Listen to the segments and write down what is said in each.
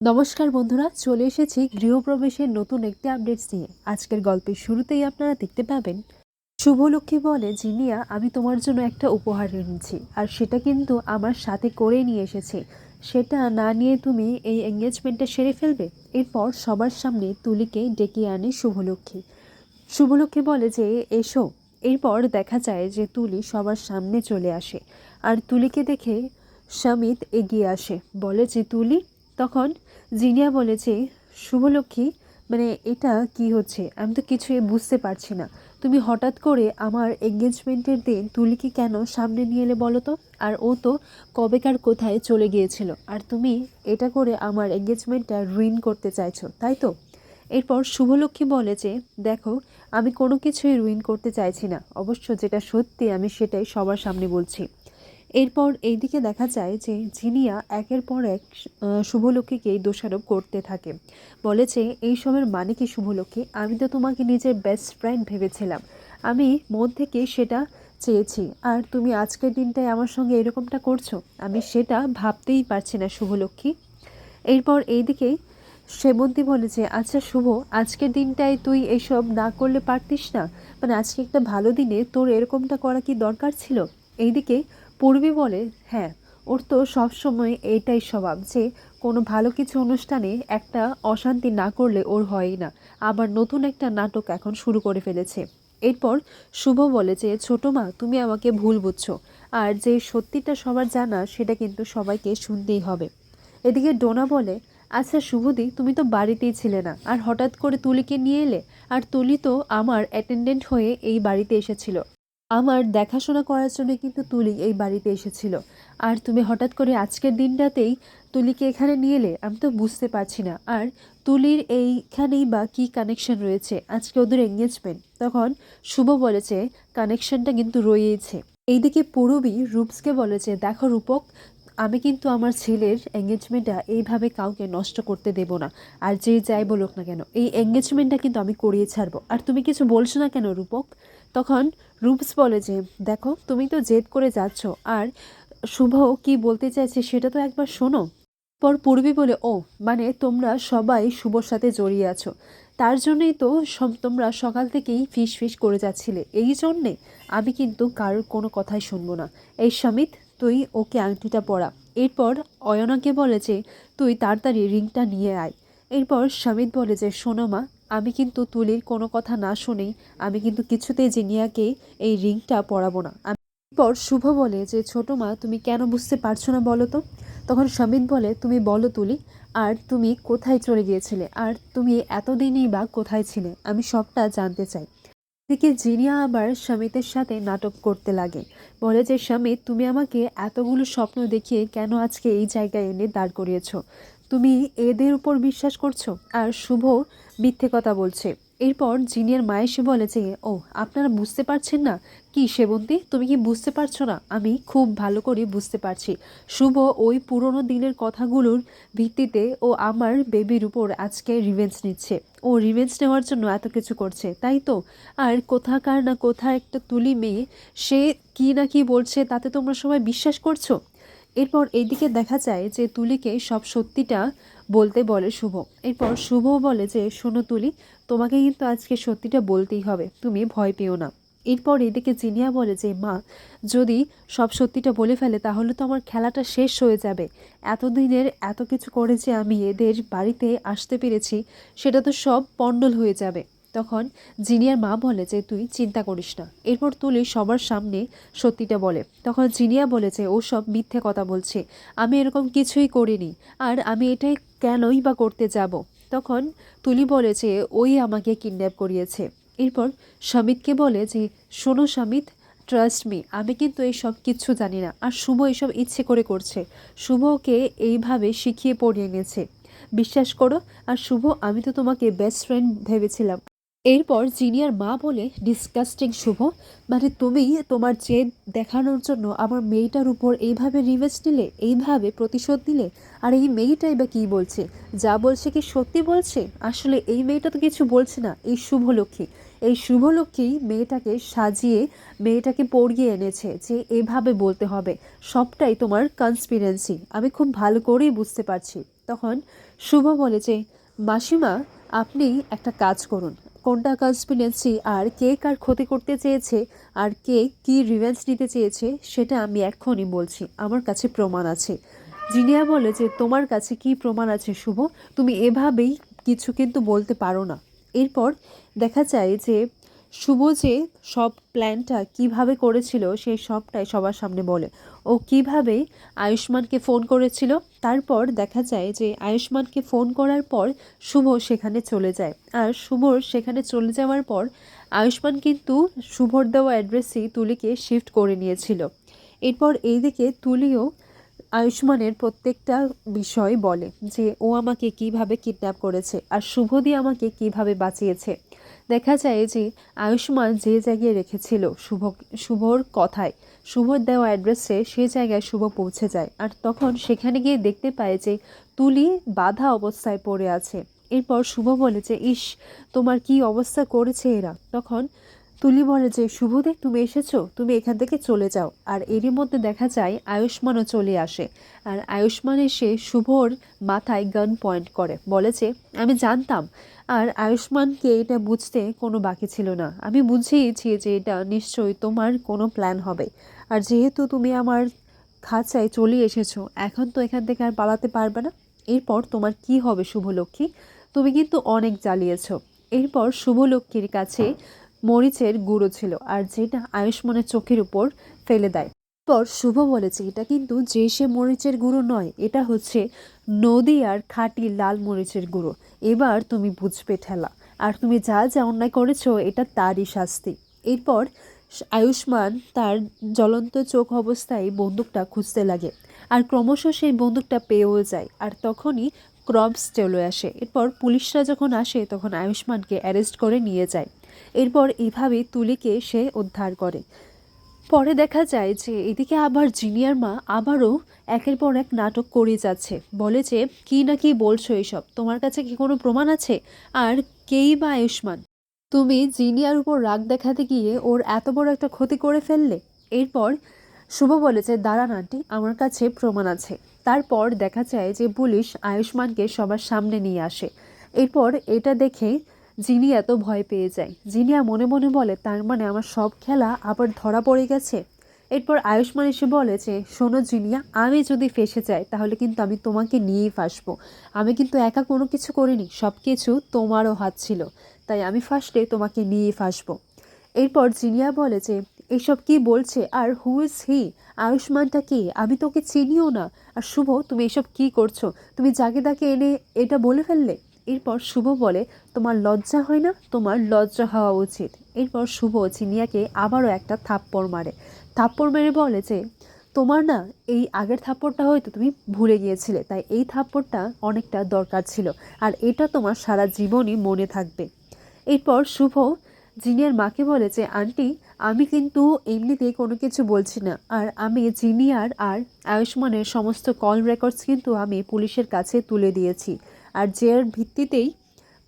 নমস্কার বন্ধুরা, চলে এসেছি গৃহপ্রবেশের নতুন একটি আপডেটস নিয়ে। আজকের গল্পের শুরুতেই আপনারা দেখতে পাবেন, শুভলক্ষ্মী বলে, জিনিয়া, আমি তোমার জন্য একটা উপহার এনেছি, আর সেটা কিন্তু আমার সাথে করে নিয়ে এসেছি। সেটা না নিয়ে তুমি এই এঙ্গেজমেন্টটা সেরে ফেলবে? এরপর সবার সামনে তুলিকে ডেকে আনে শুভলক্ষ্মী। শুভলক্ষ্মী বলে যে, এসো। এরপর দেখা যায় যে তুলি সবার সামনে চলে আসে, আর তুলিকে দেখে সমিত এগিয়ে আসে। বলে যে, তুলি তখন জিনিয়া বলে যে শুভলক্ষ্মী মানে এটা কি হচ্ছে? আমি তো কিছুই বুঝতে পারছি না। তুমি হঠাৎ করে আমার এঙ্গেজমেন্টের দিন তুলিকে কেন সামনে নিয়ে এলে বলো তো? আর ও তো কবেকার কোথায় চলে গিয়েছিল। আর তুমি এটা করে আমার এঙ্গেজমেন্টটা রুইন করতে চাইছো, তাই তো? এরপর শুভলক্ষ্মী বলে যে, দেখো, আমি কোনো কিছুই রুইন করতে চাইছি না। অবশ্য যেটা সত্যি আমি সেটাই সবার সামনে বলছি। এরপর এইদিকে দেখা যায় যে জিনিয়া একের পর এক শুভলক্ষ্মীকেই দোষারোপ করতে থাকে। বলে যে এইসবের মানে কি শুভলক্ষ্মী? আমি তো তোমাকে নিজের বেস্ট ফ্রেন্ড ভেবেছিলাম। আমি মন থেকে সেটা চেয়েছি। আর তুমি আজকের দিনটায় আমার সঙ্গে এরকমটা করছ? আমি সেটা ভাবতেই পারছি না শুভলক্ষ্মী। এরপর এইদিকে সেবন্তী বলে যে আচ্ছা শুভ, আজকের দিনটায় তুই এসব না করলে পারতিস না? মানে আজকে একটা ভালো দিনে তোর এরকমটা করা কি দরকার ছিল? এইদিকে পূর্বী বলে হ্যাঁ ওর তো সবসময় এইটাই স্বভাব যে কোনো ভালো কিছু অনুষ্ঠানে একটা অশান্তি না করলে ওর হয়ই না। আবার নতুন একটা নাটক এখন শুরু করে ফেলেছে। এরপর শুভ বলে যে, ছোট মা, তুমি আমাকে ভুল বুঝছ। আর যে সত্যিটা সবার জানা, সেটা কিন্তু সবাইকে শুনতেই হবে। এদিকে ডোনা বলে আচ্ছা শুভদি, তুমি তো বাড়িতেই ছিলে না। আর হঠাৎ করে তুলিকে নিয়ে এলে? আর তুলি তো আমার অ্যাটেন্ডেন্ট হয়ে এই বাড়িতে এসেছিল। আমার দেখাশোনা করার জন্য কিন্তু তুলি এই বাড়িতে এসেছিল। আর তুমি হঠাৎ করে আজকের দিনটাতেই তুলিকে এখানে নিয়ে এলে, আমি তো বুঝতে পারছি না। আর তুলির এইখানেই বা কি কানেকশন রয়েছে? আজকে ওদের এঙ্গেজমেন্ট তখন শুভ বলেছে কানেকশনটা কিন্তু রয়েছে এইদিকে পূরবী রূপসকে বলেছে দেখো রূপক, আমি কিন্তু আমার ছেলের এঙ্গেজমেন্টটা এইভাবে কাউকে নষ্ট করতে দেব না। আর যে যাই বলুক না কেন, এই এঙ্গেজমেন্টটা কিন্তু আমি করিয়ে ছাড়বো। আর তুমি কিছু বলছো না কেন রূপক? তখন রূপস বলে যে, দেখো, তুমি তো জেদ করে যাচ্ছ, আর শুভ কি বলতে চাইছে সেটা তো একবার শোনো। পর পূর্বী বলে, ও মানে তোমরা সবাই শুভর সাথে জড়িয়ে আছো। তার জন্যই তো সব তোমরা সকাল থেকেই ফিস ফিস করে যাচ্ছিলে। এই জন্যে আমি কিন্তু কারোর কোনো কথাই শুনব না। এই সমিত, তুই ওকে আংটিটা পরা। এরপর অয়নাকে বলে যে, তুই তাড়াতাড়ি রিংটা নিয়ে আয়। এরপর সমিত বলে যে, শোনো মা আমি কিন্তু তুলির কোনো কথা না শুনেই আমি কিন্তু কিছুতেই জিনিয়াকে এই রিংটা পরাবো না। পর শুভ বলে যে, ছোটো মা, তুমি কেন বুঝতে পারছ না বলো তো? তখন সমিত বলে, তুমি বলো তুলি, আর তুমি কোথায় চলে গিয়েছিলে? আর তুমি এতদিনই বা কোথায় ছিলে? আমি সবটা জানতে চাই। এদিকে জিনিয়া আবার সমিতের সাথে নাটক করতে লাগে। বলে যে, স্বামী, তুমি আমাকে এতগুলো স্বপ্ন দেখিয়ে কেন আজকে এই জায়গায় এনে দাঁড় করিয়েছ? তুমি এদের উপর বিশ্বাস করছ? আর শুভ মিথ্যে কথা বলছে। এরপর জিনিয়ার মা এসে বলে যে, ও, আপনারা বুঝতে পারছেন না? কি সেবন্তী তুমি কি বুঝতে পারছ না? আমি খুব ভালো করে বুঝতে পারছি। শুভ ওই পুরনো দিনের কথাগুলোর ভিত্তিতে ও আমার বেবির উপর আজকে রিভেঞ্জ নিচ্ছে। ও রিভেঞ্জ নেওয়ার জন্য এত কিছু করছে, তাই তো? আর কোথাকার না কোথা একটা তুলি মেয়ে, সে কি না কি বলছে তাতে তোমরা সবাই বিশ্বাস করছ? এরপর এইদিকে দেখা যায় যে তুলিকে সব সত্যিটা বলতে বলে শুভ। এরপর শুভ বলে যে, শোনো তুলি, তোমাকে কিন্তু আজকে সত্যিটা বলতেই হবে, তুমি ভয় পেও না। এরপর এদিকে জিনিয়া বলে যে, মা, যদি সব সত্যিটা বলে ফেলে, তাহলে তো আমার খেলাটা শেষ হয়ে যাবে। এতদিনের এত কিছু করে যে আমি এদের বাড়িতে আসতে পেরেছি, সেটা তো সব পণ্ডল হয়ে যাবে। তখন জিনিয়ার মা বলে যে, তুই চিন্তা করিস না। এরপর তুলি সবার সামনে সত্যিটা বলে। তখন জিনিয়া বলে যে, ও সব মিথ্যে কথা বলছে। আমি এরকম কিছুই করিনি। আর আমি এটাই কেনই বা করতে যাব? তখন তুলি বলে যে, ওই আমাকে কিডন্যাপ করিয়েছে। এরপর সমিতকে বলে যে, শোনো সমিত, ট্রাস্ট মি। আমি কিন্তু এই সব কিচ্ছু জানি না। আর শুভ এসব ইচ্ছে করে করছে। শুভকে এইভাবে শিখিয়ে পড়িয়ে নিয়েছে বিশ্বাস করো, আর শুভ, আমি তো তোমাকে বেস্ট ফ্রেন্ড ভেবেছিলাম। এরপর জিনিয়ার মা বলে ডিসকাস্টিং শুভ। মানে তুমি তোমার জেদ দেখানোর জন্য আমার মেয়েটার উপর এইভাবে রিভেঞ্জ নিলে, এইভাবে প্রতিশোধ নিলে, আর এই মেয়েটাই বা কী বলছে? যা বলছে কি সত্যি বলছে? আসলে এই মেয়েটা তো কিছু বলছে না, এই শুভলক্ষ্মী এই শুভলক্ষ্মী মেয়েটাকে সাজিয়ে, মেয়েটাকে পড়িয়ে এনেছে যে এভাবে বলতে হবে। সবটাই তোমার কনস্পিরেন্সি আমি খুব ভালো করেই বুঝতে পারছি। তখন শুভ বলে যে, মাসিমা, আপনি একটা কাজ করুন। কোনটা কনস্পিরেন্সি আর কে কার ক্ষতি করতে চেয়েছে, আর কে কি রিভেন্স নিতে চেয়েছে, সেটা আমি এখনই বলছি। আমার কাছে প্রমাণ আছে। জিনিয়া বলে যে, তোমার কাছে কি প্রমাণ আছে, শুভ? তুমি এভাবেই কিছু কিন্তু বলতে পারো না। এরপর দেখা যায় যে শুভ যে সব প্ল্যানটা কীভাবে করেছিল সেই সবটাই সবার সামনে বলে। ও কীভাবে আয়ুষ্মানকে ফোন করেছিল, তারপর দেখা যায় যে আয়ুষ্মানকে ফোন করার পর শুভ সেখানে চলে যায়। আর শুভর সেখানে চলে যাওয়ার পর আয়ুষ্মান কিন্তু শুভর দেওয়া অ্যাড্রেসেই তুলিকে শিফট করে নিয়েছিল। এরপর এইদিকে তুলিও আয়ুষ্মানের প্রত্যেকটা বিষয় বলে যে, ও আমাকে কীভাবে কিডন্যাপ করেছে? আর শুভদি আমাকে কীভাবে বাঁচিয়েছে? দেখা যায় যে আয়ুষ্মান যে জায়গায় রেখেছিল শুভ, শুভর কথায়, শুভর দেওয়া অ্যাড্রেসে সে জায়গায় শুভ পৌঁছে যায়। আর তখন সেখানে গিয়ে দেখতে পায় যে তুলি বাধা অবস্থায় পড়ে আছে। এরপর শুভ বলে যে, ইস, তোমার কি অবস্থা করেছে এরা? তখন তুলি বলে যে শুভদে তুমি এসেছ? তুমি এখান থেকে চলে যাও। আর এরই মধ্যে দেখা যায়, আয়ুষ্মানও চলে আসে। আর আয়ুষ্মান এসে শুভর মাথায় গান পয়েন্ট করে। বলে যে, আমি জানতাম। আর আয়ুষ্মানকে এটা বুঝতে কোনো বাকি ছিল না। আমি বুঝিয়েছি যে, এটা নিশ্চয়ই তোমার কোনো প্ল্যান হবে। আর যেহেতু তুমি আমার খাঁচায় চলে এসেছ, এখন তো এখান থেকে আর পালাতে পারবে না। এরপর তোমার কি হবে, শুভলক্ষ্মী? তুমি কিন্তু অনেক জ্বালিয়েছ। এরপর শুভলক্ষ্মীর কাছে মরিচের গুঁড়ো ছিল আর যেটা আয়ুষ্মানের চোখের উপর ফেলে দেয়। পর শুভ বলেছে, এটা কিন্তু যে সে মরিচের গুঁড়ো নয়, এটা হচ্ছে নদী আর খাঁটি লাল মরিচের গুঁড়ো। এবার তুমি বুঝবে ঠেলা। আর তুমি যা যা অন্যায় করেছ, এটা তারই শাস্তি। এরপর আয়ুষ্মান তার জ্বলন্ত চোখ অবস্থায় বন্দুকটা খুঁজতে লাগে। আর ক্রমশ সেই বন্দুকটা পেয়েও যায়। আর তখনই ক্রবস চলে আসে। এরপর পুলিশরা যখন আসে, তখন আয়ুষ্মানকে অ্যারেস্ট করে নিয়ে যায়। এরপর এভাবে তুলিকে সে উদ্ধার করে। পরে দেখা যায় যে, এদিকে আবার জিনিয়ার মা আবারও একের পর এক নাটক করে যাচ্ছে। বলে যে, কি না কি বলছো এইসব তোমার কাছে কি কোনো প্রমাণ আছে? আর কেই বা আয়ুষ্মান? তুমি জিনিয়ার উপর রাগ দেখাতে গিয়ে ওর এত বড় একটা ক্ষতি করে ফেললে? এরপর শুভ বলেছে, দাঁড়ান, আন্টি, আমার কাছে প্রমাণ আছে। তারপর দেখা যায় যে পুলিশ আয়ুষ্মানকে সবার সামনে নিয়ে আসে। এরপর এটা দেখে জিনিয়া তো ভয় পেয়ে যায় জিনিয়া মনে মনে বলে, তার মানে আমার সব খেলা আবার ধরা পড়ে গেছে? এরপর আয়ুষ্মান এসে বলে যে, শোনো জিনিয়া, আমি যদি ফেসে যাই, তাহলে কিন্তু আমি তোমাকে নিয়েই ফাঁসবো। আমি কিন্তু একা কোনো কিছু করিনি, সব কিছু তোমারও হাত ছিল। তাই আমি ফার্স্টে তোমাকে নিয়েই ফাঁসবো। এরপর জিনিয়া বলে যে এসব কি বলছে? আর হু ইজ হি আয়ুষ্মানটা কি? আমি তোকে চিনিও না। আর শুভ, তুমি এসব কি করছ? তুমি তাকে এনে এটা বলে ফেললে? এরপর শুভ বলে, তোমার লজ্জা হয় না? তোমার লজ্জা হওয়া উচিত। এরপর শুভ চিনিয়াকে আবারও একটা থাপ্পড় মারে। থাপ্পড় মেরে বলে যে, তোমার না, এই আগের থাপ্পড়টা হয়তো তুমি ভুলে গিয়েছিলে, তাই এই থাপ্পড়টা অনেকটা দরকার ছিল, আর এটা তোমার সারা জীবনই মনে থাকবে। এরপর শুভ জিনিয়ার মাকে বলে যে, আন্টি আমি কিন্তু এমনিতেই কোনো কিছু বলছি না। আর আমি জিনিয়ার আর আয়ুষ্মানের সমস্ত কল রেকর্ডস কিন্তু আমি পুলিশের কাছে তুলে দিয়েছি। আর জের ভিত্তিতেই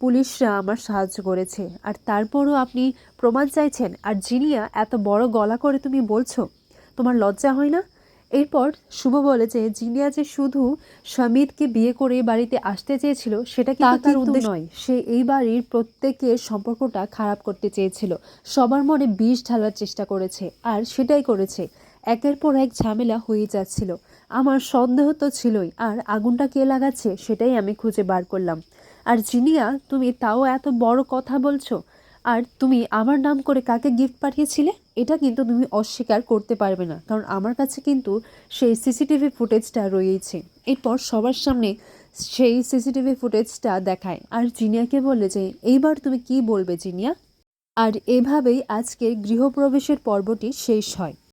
পুলিশরা আমার সাহায্য করেছে। আর তারপরও আপনি প্রমাণ চাইছেন? আর জিনিয়া এত বড় গলা করে তুমি বলছো? তোমার লজ্জা হয় না? এরপর শুভ বলে যে জিনিয়া যে শুধু স্বামীদকে বিয়ে করে বাড়িতে আসতে চেয়েছিল সেটা কিন্তু তার উদ্দেশ্য নয়। সে এই বাড়ির প্রত্যেকের সম্পর্কটা খারাপ করতে চেয়েছিল। সবার মনে বিষ ঢালার চেষ্টা করেছে আর সেটাই করেছে। একের পর এক ঝামেলা হয়ে যাচ্ছিল। আমার সন্দেহ তো ছিলই আর আগুনটা কে লাগাচ্ছে সেটাই আমি খুঁজে বার করলাম। আর জিনিয়া তুমি তাও এত বড় কথা বলছো? আর তুমি আমার নাম করে কাকে গিফট পাঠিয়েছিলে, এটা কিন্তু তুমি অস্বীকার করতে পারবে না। কারণ আমার কাছে কিন্তু সেই সিসিটিভি ফুটেজটা রয়েছে এরপর সবার সামনে সেই সিসিটিভি ফুটেজটা দেখায়। আর জিনিয়াকে বলে যে, এইবার তুমি কি বলবে জিনিয়া? আর এভাবেই আজকের গৃহপ্রবেশের পর্বটি শেষ হয়।